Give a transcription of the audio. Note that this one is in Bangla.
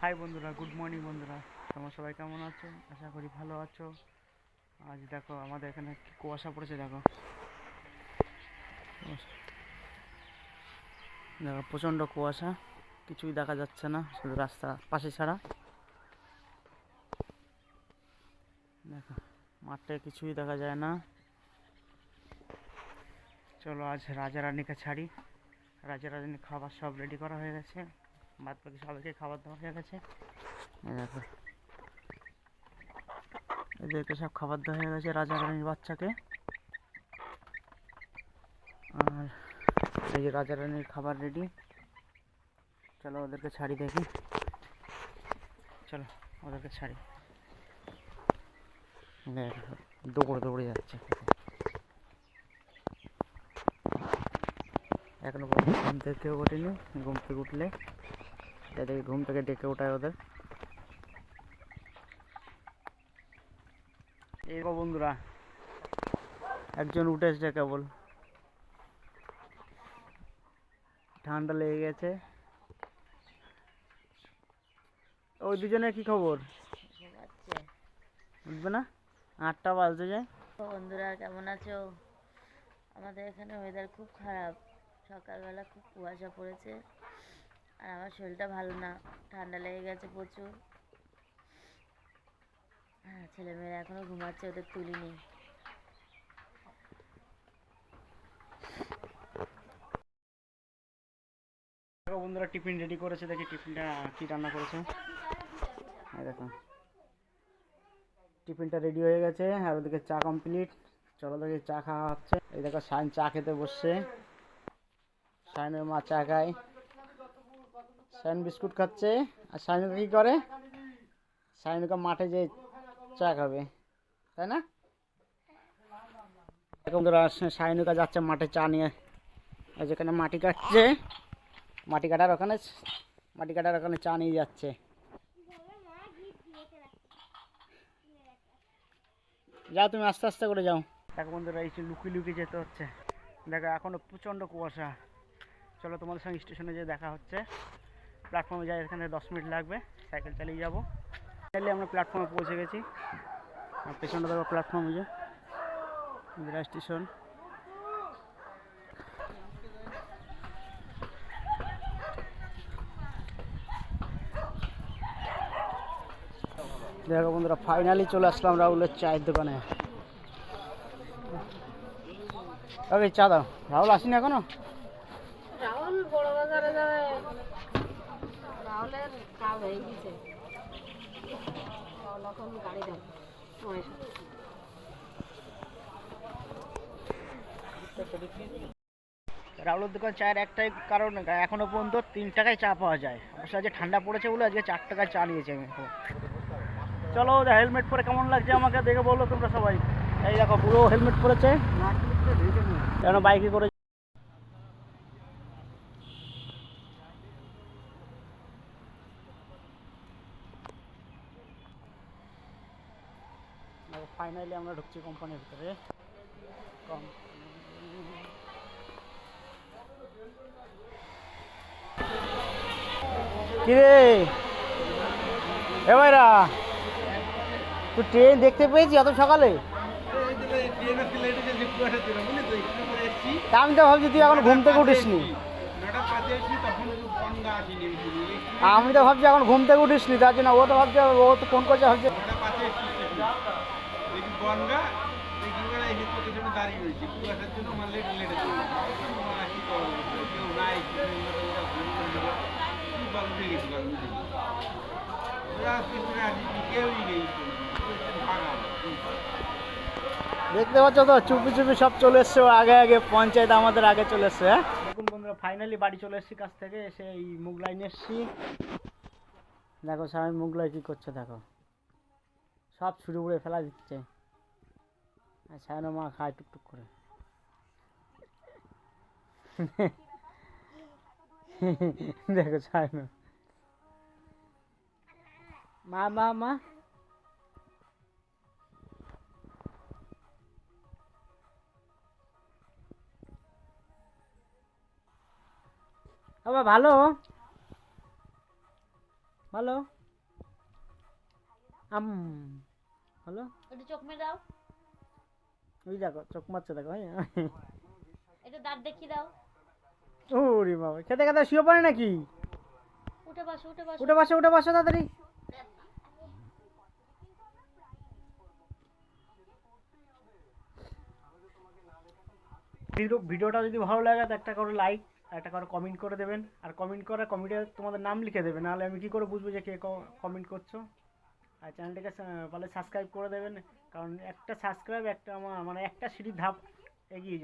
হাই বন্ধুরা। গুড মর্নিং বন্ধুরা। তোমরা সবাই কেমন আছো? আশা করি ভালো আছো। আজ দেখো, আমাদের এখানে কি কুয়াশা পড়েছে, দেখো। দেখো, প্রচণ্ড কুয়াশা। কিছুই দেখা যাচ্ছে না, শুধু রাস্তা পাশে ছাড়া। দেখো, মাঠে কিছুই দেখা যায় না। চলো, আজ রাজা রানীকে ছাড়ি। রাজা রানীর খাবার সব রেডি করা হয়ে গেছে। বাদ বাকি সবাইকে খাবার দেওয়া হয়ে গেছে। দেখো। এদেরকে সব খাবার দেওয়া হয়ে গেছে রাজা রানীর বাচ্চাকে। আর এই যে রাজা রানীর খাবার রেডি চলো ওদেরকে ছাড়ি দেখি। চলো, ওদেরকে ছাড়ি। দৌড়ে দৌড়ে যাচ্ছে। এখনও ঘুম থেকে ওঠেনি ঘুম থেকে উঠলে এদেরকে ঘুম থেকে ডেকে ওঠায় ওদের। এই বন্ধুরা, একজন উঠে এসছে কেবল। ঠান্ডা লেগে গেছে। ওই দুজনের কি খবর? বুঝবে না? আটটা বাজতে যায়। বন্ধুরা, কেমন আছো? আমাদের এখানে ওয়েদার খুব খারাপ। সকালবেলা খুব কুয়াশা পড়েছে। আর আমার শরীরটা ভালো না, ঠান্ডা লেগে গেছে প্রচুর। হ্যাঁ ছেলেমেয়েরা এখনও ঘুমাচ্ছে, ওদের তুলিনি বন্ধুরা, টিফিন রেডি করেছে, দেখি টিফিনটা কি রান্না করেছে। দেখো। টিফিনটা রেডি হয়ে গেছে, আর ওদিকে চা কমপ্লিট চলো দেখি চা খাওয়া হচ্ছে। এই দেখো সাইন চা খেতে বসছে। সাইনের মা চা খায়। সাইন বিস্কুট খাচ্ছে। আর সাইনুকা কি করে? সাইনুকা মাঠে যে চা খাবে, তাই না? দেখো বন্ধুরা সাইনুকা যাচ্ছে মাঠে চা নিয়ে। যেখানে মাটি কাটছে। মাটি কাটার ওখানে, মাটি কাটার ওখানে চা নিয়ে যাচ্ছে। যাও তুমি, আস্তে আস্তে করে যাও। দেখো বন্ধুরা, এই যে লুকিয়ে লুকিয়ে যেতে হচ্ছে। দেখো, এখনও প্রচণ্ড কুয়াশা। চলো তোমাদের সঙ্গে স্টেশনে যেয়ে দেখা হচ্ছে। প্ল্যাটফর্মে যাই, এখানে দশ মিনিট লাগবে, সাইকেল চালিয়ে যাব। চালিয়ে আমরা প্ল্যাটফর্মে পৌঁছে গেছি। পেছনটা দেখো প্ল্যাটফর্মে যে ইন্দিরা স্টেশন। দেখো বন্ধুরা ফাইনালি চলে আসলাম রাহুলের চায়ের দোকানে। ওকে চা দাও। রাহুল আসেনি এখনও? রাহুল বড় বাজারে যাবে। রাহুলের কাজ হয়ে গেছে। এখন গাড়ি দেবে রাহুলের দোকান চায়ের একটাই কারণ এখনও পর্যন্ত তিন টাকায় চা পাওয়া যায়। অবশ্য আজকে ঠান্ডা পড়েছে বলে আজকে চার টাকায় চা নিয়েছি আমি। চলো হেলমেট পরে কেমন লাগছে আমাকে দেখে বলল তোমরা সবাই। এই দেখো পুরো হেলমেট পরেছে। কেন বাইকে করে ফাইনালি আমরা ঢুকছি কোম্পানির ভিতরে। কিরে? এ ভাইরা, তুই ট্রেন দেখতে পেয়েছি অত সকালে? আমি তো ভাবছি তুই এখন ঘুম থেকে উঠিসনি। আমি তো ভাবছি এখন ঘুম থেকে উঠিসনি, তার জন্য ও তো ভাবছে, ও তো ফোন করছে, ভাবছে দেখতে পাচ্ছ তো চুপি চুপি সব চলে এসছে আগে আগে পঞ্চায়েত আমাদের আগে চলে এসছে হ্যাঁ? দেখুন বন্ধুরা ফাইনালি বাড়ি চলে এসেছি কাছ থেকে এসে এই মুগলাই নিয়ে এসছি। দেখো স্বামী মুগলাই কী করছে দেখো। সব ছুড়ে উড়ে ফেলা দিচ্ছে। আর সায়নো মা খায় টুকটুক করে। দেখো সায়নো মা মা মা। বাবা, ভালো? ভালো? আম, ভালো? একটু চোখ মেরে দাও ওই দেখো চোখ মারছে দেখো হ্যাঁ। একটু দাঁত দেখিয়ে দাও। ওরে বাবা খেতে খেতে শুয়ে পড়ে নাকি? উঠে বসো উঠে বসো। উঠে বসো উঠে বসো তাড়াতাড়ি। ভিডিও ভিডিওটা যদি ভালো লাগে তো একটা করে লাইক একটা করে কমেন্ট করে দেবেন। আর কমেন্ট করে কমেন্টে তোমাদের নাম লিখে দেবেন নাহলে আমি কী করে বুঝব যে কে কমেন্ট করছ? আর চ্যানেলটাকে পারলে সাবস্ক্রাইব করে দেবেন। কারণ একটা সাবস্ক্রাইব একটা আমার মানে একটা সিঁড়ির ধাপ এগিয়ে